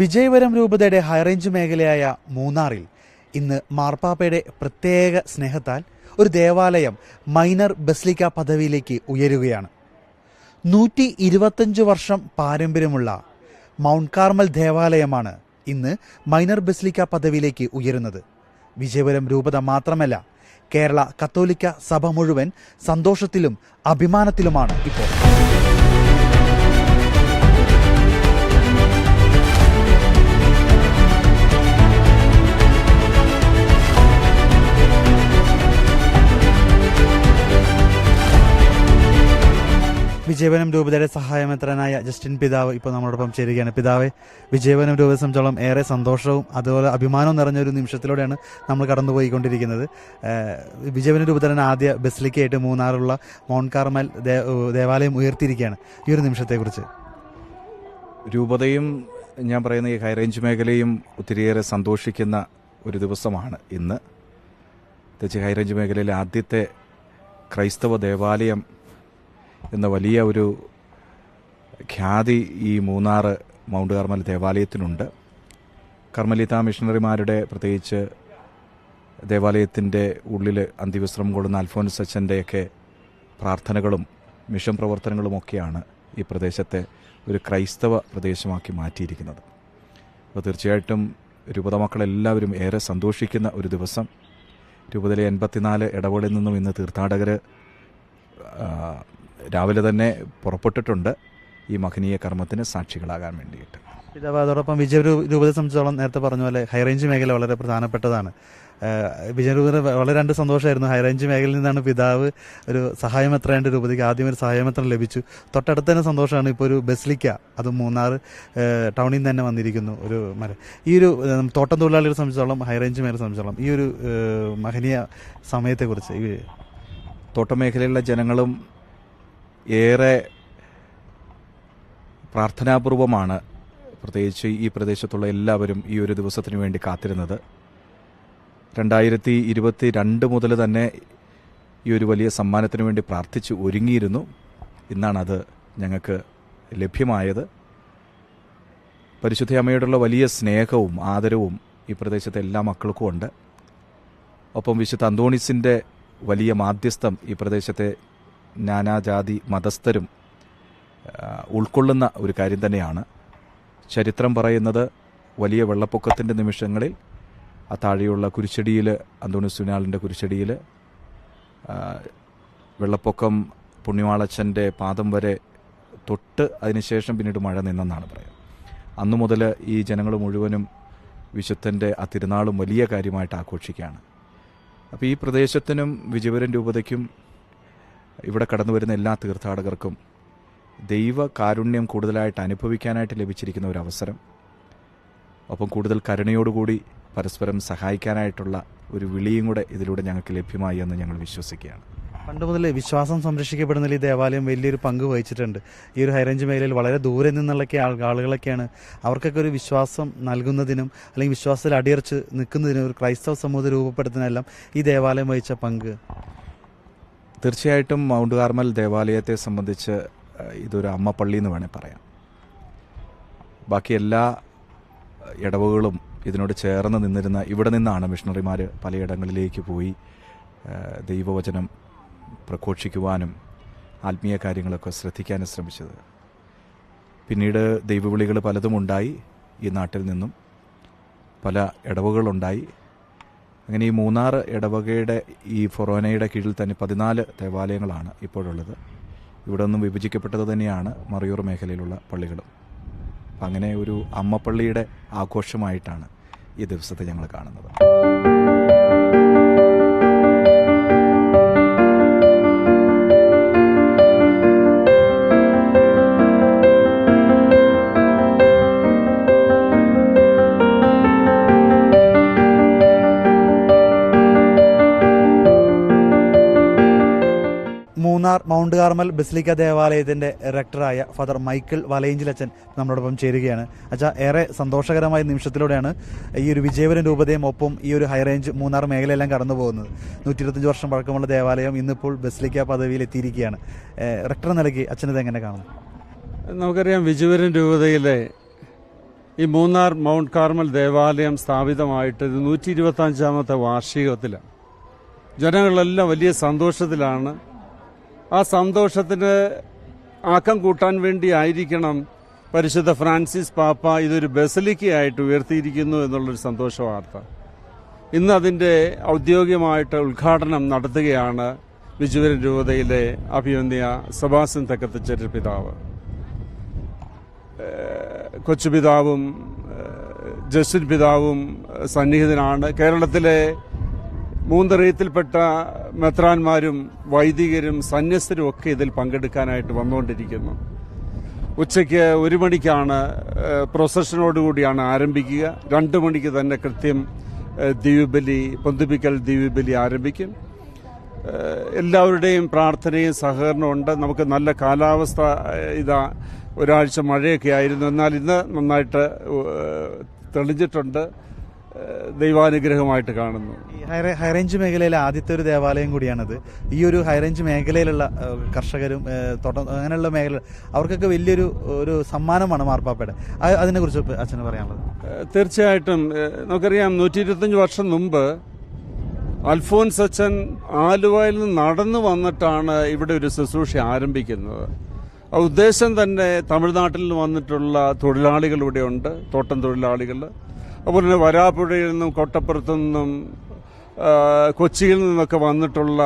വിജയപുരം രൂപതയുടെ ഹൈറേഞ്ച് മേഖലയായ മൂന്നാറിൽ ഇന്ന് മാർപ്പാപ്പയുടെ പ്രത്യേക സ്നേഹത്താൽ ഒരു ദേവാലയം മൈനർ ബസ്ലിക്ക പദവിയിലേക്ക് ഉയരുകയാണ്. നൂറ്റി ഇരുപത്തഞ്ച് വർഷം പാരമ്പര്യമുള്ള മൗണ്ട് കാർമൽ ദേവാലയമാണ് ഇന്ന് മൈനർ ബസ്ലിക്ക പദവിയിലേക്ക് ഉയരുന്നത്. വിജയപുരം രൂപത മാത്രമല്ല കേരള കത്തോലിക്ക സഭ മുഴുവൻ സന്തോഷത്തിലും അഭിമാനത്തിലുമാണ് ഇപ്പോൾ. വിജയവനം രൂപതയുടെ സഹായമെത്രനായ ജസ്റ്റിൻ പിതാവ് ഇപ്പോൾ നമ്മളോടൊപ്പം ചേരുകയാണ്. പിതാവെ വിജയവനം രൂപത സംബന്ധിച്ചോളം ഏറെ സന്തോഷവും അതുപോലെ അഭിമാനവും നിറഞ്ഞ ഒരു നിമിഷത്തിലൂടെയാണ് നമ്മൾ കടന്നുപോയിക്കൊണ്ടിരിക്കുന്നത്. വിജയവനം രൂപതയുടെ ആദ്യ ബസ്ലിക്കയായിട്ട് മൂന്നാറുള്ള മൗണ്ട് കാർമൽ ദേവാലയം ഉയർത്തിയിരിക്കുകയാണ് ഈ ഒരു നിമിഷത്തെക്കുറിച്ച്. രൂപതയും ഞാൻ പറയുന്ന ഈ ഹൈറേഞ്ച് മേഖലയും ഒത്തിരിയേറെ സന്തോഷിക്കുന്ന ഒരു ദിവസമാണ് ഇന്ന്. പ്രത്യേകിച്ച് ഹൈറേഞ്ച് മേഖലയിലെ ആദ്യത്തെ ക്രൈസ്തവ ദേവാലയം എന്ന വലിയ ഒരു ഖ്യാതി ഈ മൂന്നാർ മൗണ്ട് കാർമൽ ദേവാലയത്തിനുണ്ട്. കർമ്മലിത മിഷണറിമാരുടെ പ്രത്യേകിച്ച് ദേവാലയത്തിന്റെ ഉള്ളിൽ അന്തിവിശ്രമം കൊള്ളുന്ന അൽഫോൻസ് അച്ഛന്റെയൊക്കെ പ്രാർത്ഥനകളും മിഷൻ പ്രവർത്തനങ്ങളുമൊക്കെയാണ് ഈ പ്രദേശത്തെ ഒരു ക്രൈസ്തവ പ്രദേശമാക്കി മാറ്റിയിരിക്കുന്നത്. അപ്പോൾ തീർച്ചയായിട്ടും രൂപത മക്കളെല്ലാവരും ഏറെ സന്തോഷിക്കുന്ന ഒരു ദിവസം. രൂപതയിലെ എൺപത്തിനാല് ഇടവേളയിൽ നിന്നും ഇന്ന് തീർത്ഥാടകർ രാവിലെ തന്നെ പുറപ്പെട്ടിട്ടുണ്ട്. ഈ മഹനീയ കർമ്മത്തിന് സാക്ഷികളാകാൻ വേണ്ടിയിട്ട്. പിതാവ് അതോടൊപ്പം വിജയ രൂപതയെ സംബന്ധിച്ചോളം നേരത്തെ പറഞ്ഞ പോലെ ഹൈറേഞ്ച് മേഖല വളരെ പ്രധാനപ്പെട്ടതാണ്. വിജയ രൂപത വളരെ രണ്ട് സന്തോഷമായിരുന്നു ഹൈറേഞ്ച് മേഖലയിൽ നിന്നാണ് പിതാവ് ഒരു സഹായമെത്രേണ്ട രൂപതയ്ക്ക് ആദ്യം ഒരു സഹായമെത്രം ലഭിച്ചു. തൊട്ടടുത്ത് തന്നെ സന്തോഷമാണ് ഇപ്പോൾ ഒരു ബസ്ലിക്ക അത് മൂന്നാർ ടൗണിൽ നിന്ന് തന്നെ വന്നിരിക്കുന്നു ഒരു മരം ഈ ഒരു തോട്ടം തൊഴിലാളികളെ സംബന്ധിച്ചോളം ഹൈറേഞ്ച് മേഖലയെ സംബന്ധിച്ചോളം ഈ ഒരു മഹനീയ സമയത്തെക്കുറിച്ച് ഈ തോട്ടമേഖലയിലുള്ള ജനങ്ങളും ഏറെ പ്രാർത്ഥനാപൂർവമാണ് പ്രത്യേകിച്ച് ഈ പ്രദേശത്തുള്ള എല്ലാവരും ഈ ഒരു ദിവസത്തിന് വേണ്ടി കാത്തിരുന്നത്. രണ്ടായിരത്തി ഇരുപത്തി രണ്ട് മുതൽ തന്നെ ഈ ഒരു വലിയ സമ്മാനത്തിന് വേണ്ടി പ്രാർത്ഥിച്ച് ഒരുങ്ങിയിരുന്നു. ഇന്നാണത് ഞങ്ങൾക്ക് ലഭ്യമായത്. പരിശുദ്ധ അമ്മയോടുള്ള വലിയ സ്നേഹവും ആദരവും ഈ പ്രദേശത്തെ എല്ലാ മക്കൾക്കും ഉണ്ട്. ഒപ്പം വിശുദ്ധ അന്തോണിസിന്റെ വലിയ മാധ്യസ്ഥം ഈ പ്രദേശത്തെ നാനാജാതി മതസ്ഥരും ഉൾക്കൊള്ളുന്ന ഒരു കാര്യം തന്നെയാണ്. ചരിത്രം പറയുന്നത് വലിയ വെള്ളപ്പൊക്കത്തിന്റെ നിമിഷങ്ങളിൽ ആ താഴെയുള്ള കുരിശടിയിൽ അന്തോണി സുനാളിന്റെ കുരിശടിയിൽ വെള്ളപ്പൊക്കം പുണ്യവാളച്ചന്റെ പാദം വരെ തൊട്ട് അതിനുശേഷം പിന്നീട് മഴ നിന്നെന്നാണ് പറയുക അന്നു മുതൽ ഈ ജനങ്ങൾ മുഴുവനും വിശുദ്ധന്റെ ആ തിരുനാളും വലിയ കാര്യമായിട്ട് ആഘോഷിക്കുകയാണ്. അപ്പോൾ ഈ പ്രദേശത്തിനും വിജയപുരം രൂപതയ്ക്കും ഇവിടെ കടന്നു വരുന്ന എല്ലാ തീർത്ഥാടകർക്കും ദൈവ കാരുണ്യം കൂടുതലായിട്ട് അനുഭവിക്കാനായിട്ട് ലഭിച്ചിരിക്കുന്ന ഒരു അവസരം. ഒപ്പം കൂടുതൽ കരുണയോടുകൂടി പരസ്പരം സഹായിക്കാനായിട്ടുള്ള ഒരു വിളിയും കൂടെ ഇതിലൂടെ ഞങ്ങൾക്ക് ലഭ്യമായി എന്ന് ഞങ്ങൾ വിശ്വസിക്കുകയാണ്. പണ്ട് മുതലേ വിശ്വാസം സംരക്ഷിക്കപ്പെടുന്നതിൽ ഈ ദേവാലയം വലിയൊരു പങ്ക് വഹിച്ചിട്ടുണ്ട്. ഈ ഒരു ഹൈറേഞ്ച് മേഖലയിൽ വളരെ ദൂരെ നിന്നുള്ളൊക്കെ ആളുകളൊക്കെയാണ് അവർക്കൊക്കെ ഒരു വിശ്വാസം നൽകുന്നതിനും അല്ലെങ്കിൽ വിശ്വാസത്തിൽ അടിയറച്ച് നിൽക്കുന്നതിനും ഒരു ക്രൈസ്തവ സമൂഹം രൂപപ്പെടുത്തുന്നതിനെല്ലാം ഈ ദേവാലയം വഹിച്ച പങ്ക്. തീർച്ചയായിട്ടും മൗണ്ട് കാർമൽ ദേവാലയത്തെ സംബന്ധിച്ച് ഇതൊരു അമ്മപ്പള്ളി എന്ന് വേണേൽ പറയാം. ബാക്കി എല്ലാ ഇടവുകളും ഇതിനോട് ചേർന്ന് നിന്നിരുന്ന ഇവിടെ നിന്നാണ് മിഷണറിമാർ പലയിടങ്ങളിലേക്ക് പോയി ദൈവവചനം പ്രഘോഷിക്കുവാനും ആത്മീയ കാര്യങ്ങളൊക്കെ ശ്രദ്ധിക്കാനും ശ്രമിച്ചത്. പിന്നീട് ദൈവവിളികൾ പലതുമുണ്ടായി ഈ നാട്ടിൽ നിന്നും. പല ഇടവുകളുണ്ടായി. അങ്ങനെ ഈ മൂന്നാർ ഇടവകയുടെ ഈ ഫൊറോനയുടെ കീഴിൽ തന്നെ പതിനാല് ദേവാലയങ്ങളാണ് ഇപ്പോഴുള്ളത്. ഇവിടെ നിന്നും വിഭജിക്കപ്പെട്ടത് തന്നെയാണ് മറയൂർ മേഖലയിലുള്ള പള്ളികളും. അങ്ങനെ ഒരു അമ്മപ്പള്ളിയുടെ ആഘോഷമായിട്ടാണ് ഈ ദിവസത്തെ ഞങ്ങൾ കാണുന്നത്. മൂന്നാർ മൗണ്ട് കാർമൽ ബസിലിക്ക ദേവാലയത്തിന്റെ റെക്ടറായ ഫാദർ മൈക്കിൾ വലയിഞ്ചിലച്ചൻ നമ്മളോടൊപ്പം ചേരുകയാണ്. അച്ഛാ ഏറെ സന്തോഷകരമായ നിമിഷത്തിലൂടെയാണ് ഈ ഒരു വിജയപുരം രൂപതയും ഒപ്പം ഈ ഒരു ഹൈറേഞ്ച് മൂന്നാർ മേഖലയെല്ലാം കടന്നു പോകുന്നത് നൂറ്റി ഇരുപത്തഞ്ച് വർഷം പഴക്കമുള്ള ദേവാലയം ഇന്നിപ്പോൾ ബസിലിക്ക പദവിയിൽ എത്തിയിരിക്കുകയാണ്. റെക്ടർ നിലയ്ക്ക് അച്ഛനത് എങ്ങനെ കാണുന്നു? നമുക്കറിയാം വിജയപുരം രൂപതയിലെ ഈ മൂന്നാർ മൗണ്ട് കാർമൽ ദേവാലയം സ്ഥാപിതമായിട്ട് നൂറ്റി നൂറ്റി ഇരുപത്തഞ്ചാമത്തെ വാർഷികത്തിലാണ്. ജനങ്ങളെല്ലാം വലിയ സന്തോഷത്തിലാണ് ആ സന്തോഷത്തിന് ആക്കം കൂട്ടാൻ വേണ്ടി ആയിരിക്കണം പരിശുദ്ധ ഫ്രാൻസിസ് പാപ്പ ഇതൊരു ബസലിക്കയായിട്ട് ഉയർത്തിയിരിക്കുന്നു എന്നുള്ളൊരു സന്തോഷ വാർത്ത. ഇന്ന് അതിന്റെ ഔദ്യോഗികമായിട്ട് ഉദ്ഘാടനം നടത്തുകയാണ് വിജുവരൻ രൂപതയിലെ അഭിനന്ദിയ സബാസൻ തക്കത്തച്ചേരി പിതാവ്. കൊച്ചുപിതാവും ജസ്റ്റിൻ പിതാവും സന്നിഹിതനാണ്. കേരളത്തിലെ മൂന്നറിയത്തിൽപ്പെട്ട മെത്രാന്മാരും വൈദികരും സന്യസ്തരും ഒക്കെ ഇതിൽ പങ്കെടുക്കാനായിട്ട് വന്നുകൊണ്ടിരിക്കുന്നു. ഉച്ചയ്ക്ക് ഒരു മണിക്കാണ് പ്രൊസഷനോടുകൂടിയാണ് ആരംഭിക്കുക. രണ്ട് മണിക്ക് തന്നെ കൃത്യം ദ്വീപലി പൊന്തിപ്പിക്കൽ ദ്വീപബലി ആരംഭിക്കും. എല്ലാവരുടെയും പ്രാർത്ഥനയും സഹകരണവും ഉണ്ട്. നമുക്ക് നല്ല കാലാവസ്ഥ ഇതാ ഒരാഴ്ച മഴയൊക്കെ ആയിരുന്നു. എന്നാൽ ഇന്ന് നന്നായിട്ട് തെളിഞ്ഞിട്ടുണ്ട്. ദൈവാനുഗ്രഹമായിട്ട് കാണുന്നു. ഹൈറേഞ്ച് മേഖലയിലെ ആദ്യത്തെ ഒരു ദേവാലയം കൂടിയാണത്. ഈ ഒരു ഹൈറേഞ്ച് മേഖലയിലുള്ള കർഷകരും അങ്ങനെയുള്ള മേഖല അവർക്കൊക്കെ വലിയൊരു ഒരു സമ്മാനമാണ് മാർപ്പാപ്പയുടെ. അതിനെ അതിനെക്കുറിച്ച് അച്ഛന് പറയാനുള്ളത്. തീർച്ചയായിട്ടും നമുക്കറിയാം നൂറ്റി ഇരുപത്തഞ്ച് വർഷം മുമ്പ് അൽഫോൻസ് അച്ഛൻ ആലുവയിൽ നിന്ന് നടന്നു വന്നിട്ടാണ് ഇവിടെ ഒരു ശുശ്രൂഷ ആരംഭിക്കുന്നത്. ആ ഉദ്ദേശം തന്നെ തമിഴ്നാട്ടിൽ നിന്ന് വന്നിട്ടുള്ള തൊഴിലാളികൾ ഇവിടെയുണ്ട് തോട്ടം തൊഴിലാളികൾ. അതുപോലെ തന്നെ വരാപ്പുഴയിൽ നിന്നും കോട്ടപ്പുറത്തു നിന്നും കൊച്ചിയിൽ നിന്നൊക്കെ വന്നിട്ടുള്ള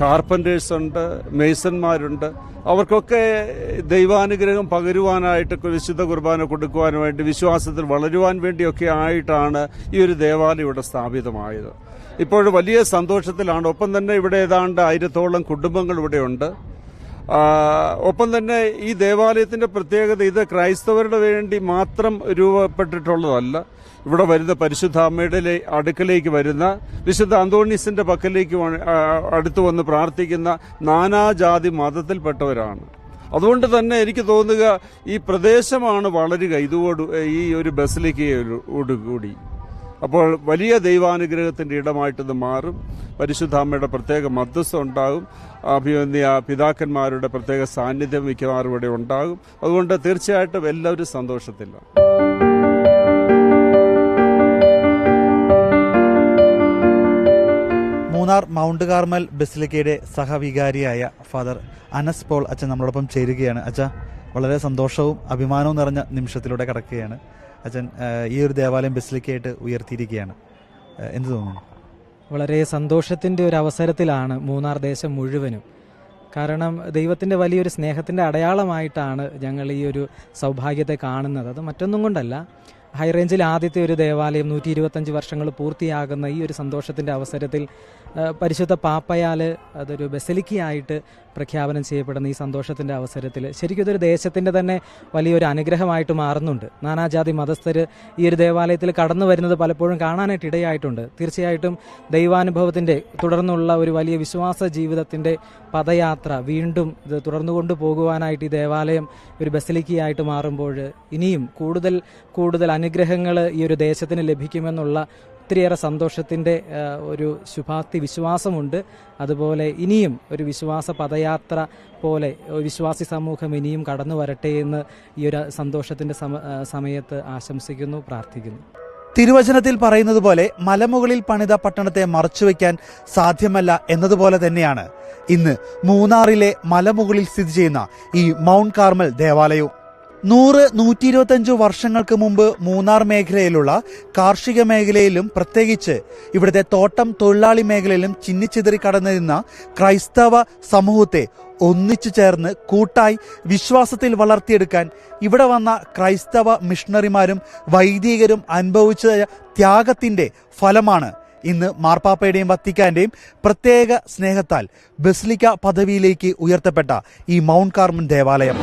കാർപ്പന്റേഴ്സ് ഉണ്ട് മേസന്മാരുണ്ട് അവർക്കൊക്കെ ദൈവാനുഗ്രഹം പകരുവാനായിട്ട് വിശുദ്ധ കുർബാന കൊടുക്കുവാനുമായിട്ട് വിശ്വാസത്തിൽ വളരുവാൻ വേണ്ടിയൊക്കെ ആയിട്ടാണ് ഈ ഒരു ദേവാലയം ഇവിടെ സ്ഥാപിതമായത്. ഇപ്പോൾ വലിയ സന്തോഷത്തിലാണ്. ഒപ്പം തന്നെ ഇവിടെ ഏതാണ്ട് ആയിരത്തോളം കുടുംബങ്ങൾ ഇവിടെയുണ്ട്. ഒപ്പം തന്നെ ഈ ദേവാലയത്തിന്റെ പ്രത്യേകത ഇത് ക്രൈസ്തവരുടെ വേണ്ടി മാത്രം രൂപപ്പെട്ടിട്ടുള്ളതല്ല. ഇവിടെ വരുന്ന പരിശുദ്ധ അമ്മയുടെ അടുക്കലേക്ക് വരുന്ന വിശുദ്ധ അന്തോണീസിന്റെ പക്കലേക്ക് അടുത്തു വന്ന് പ്രാർത്ഥിക്കുന്ന നാനാജാതി മതത്തിൽപ്പെട്ടവരാണ്. അതുകൊണ്ട് തന്നെ എനിക്ക് തോന്നുക ഈ പ്രദേശമാണ് വളരുക ഇതോട് ഈ ഒരു ബസിലിക്കയോടുകൂടി അപ്പോൾ വലിയ ദൈവാനുഗ്രഹത്തിന്റെ ഇടമായിട്ട് ഇത് മാറും. പരിശുദ്ധ അമ്മയുടെ പ്രത്യേക മധ്യസ്ഥം ഉണ്ടാകും. അഭിവന്യ പിതാക്കന്മാരുടെ പ്രത്യേക സാന്നിധ്യം മിക്കവാറും ഇവിടെ ഉണ്ടാകും. അതുകൊണ്ട് തീർച്ചയായിട്ടും എല്ലാവരും സന്തോഷത്തിലാണ്. മൂന്നാർ മൗണ്ട് കാർമൽ ബസിലിക്കയുടെ സഹവികാരിയായ ഫാദർ അനസ് പോൾ അച്ഛൻ നമ്മളോടൊപ്പം ചേരുകയാണ്. അച്ഛ വളരെ സന്തോഷവും അഭിമാനവും നിറഞ്ഞ നിമിഷത്തിലൂടെ കടക്കുകയാണ്. അച്ഛൻ ഈ ഒരു ദേവാലയം ബസിലിക്കയായിട്ട് ഉയർത്തിയിരിക്കുകയാണ്. എന്ത് തോന്നുന്നു? വളരെ സന്തോഷത്തിന്റെ ഒരു അവസരത്തിലാണ് മൂന്നാർ ദേശം മുഴുവനും. കാരണം ദൈവത്തിന്റെ വലിയൊരു സ്നേഹത്തിന്റെ അടയാളമായിട്ടാണ് ഞങ്ങൾ ഈ ഒരു സൗഭാഗ്യത്തെ കാണുന്നത്. അത് മറ്റൊന്നും കൊണ്ടല്ല. ഹൈറേഞ്ചിൽ ആദ്യത്തെ ഒരു ദേവാലയം നൂറ്റി ഇരുപത്തഞ്ച് വർഷങ്ങൾ പൂർത്തിയാകുന്ന ഈ ഒരു സന്തോഷത്തിന്റെ അവസരത്തിൽ പരിശുദ്ധ പാപ്പയാൽ അതൊരു ബസലിക്കയായിട്ട് പ്രഖ്യാപനം ചെയ്യപ്പെടുന്ന ഈ സന്തോഷത്തിന്റെ അവസരത്തിൽ ശരിക്കും ഇതൊരു ദേശത്തിന്റെ തന്നെ വലിയൊരു അനുഗ്രഹമായിട്ട് മാറുന്നുണ്ട്. നാനാജാതി മതസ്ഥർ ഈ ഒരു ദേവാലയത്തിൽ കടന്നു വരുന്നത് പലപ്പോഴും കാണാനായിട്ട് ഇടയായിട്ടുണ്ട്. തീർച്ചയായിട്ടും ദൈവാനുഭവത്തിന്റെ തുടർന്നുള്ള ഒരു വലിയ വിശ്വാസ ജീവിതത്തിന്റെ പദയാത്ര വീണ്ടും ഇത് തുടർന്നു കൊണ്ടുപോകുവാനായിട്ട് ഈ ദേവാലയം ഒരു ബസലിക്കയായിട്ട് മാറുമ്പോൾ ഇനിയും കൂടുതൽ കൂടുതൽ അനുഗ്രഹങ്ങൾ ഈ ഒരു ദേശത്തിന് ലഭിക്കുമെന്നുള്ള ഒത്തിരിയേറെ സന്തോഷത്തിന്റെ ഒരു ശുഭാപ്തി വിശ്വാസമുണ്ട്. അതുപോലെ ഇനിയും ഒരു വിശ്വാസ പദയാത്ര പോലെ വിശ്വാസി സമൂഹം ഇനിയും കടന്നു വരട്ടെ എന്ന് ഈ ഒരു സന്തോഷത്തിന്റെ സമ സമയത്ത് ആശംസിക്കുന്നു പ്രാർത്ഥിക്കുന്നു. തിരുവചനത്തിൽ പറയുന്നത് പോലെ മലമുകളിൽ പണിത പട്ടണത്തെ മറച്ചുവെക്കാൻ സാധ്യമല്ല എന്നതുപോലെ തന്നെയാണ്. ഇന്ന് മൂന്നാറിലെ മലമുകളിൽ സ്ഥിതി ചെയ്യുന്ന ഈ മൗണ്ട് കാർമൽ ദേവാലയവും നൂറ് നൂറ്റി ഇരുപത്തഞ്ച് വർഷങ്ങൾക്ക് മുമ്പ് മൂന്നാർ മേഖലയിലുള്ള കാർഷിക മേഖലയിലും പ്രത്യേകിച്ച് ഇവിടുത്തെ തോട്ടം തൊഴിലാളി മേഖലയിലും ചിന്നിച്ചിതറി കടന്നിരുന്ന ക്രൈസ്തവ സമൂഹത്തെ ഒന്നിച്ചു ചേർന്ന് കൂട്ടായി വിശ്വാസത്തിൽ വളർത്തിയെടുക്കാൻ ഇവിടെ വന്ന ക്രൈസ്തവ മിഷണറിമാരും വൈദികരും അനുഭവിച്ച ത്യാഗത്തിന്റെ ഫലമാണ് ഇന്ന് മാർപ്പാപ്പയുടെയും വത്തിക്കാന്റെയും പ്രത്യേക സ്നേഹത്താൽ ബസിലിക്ക പദവിയിലേക്ക് ഉയർത്തപ്പെട്ട ഈ മൗണ്ട് കാർമൻ ദേവാലയം.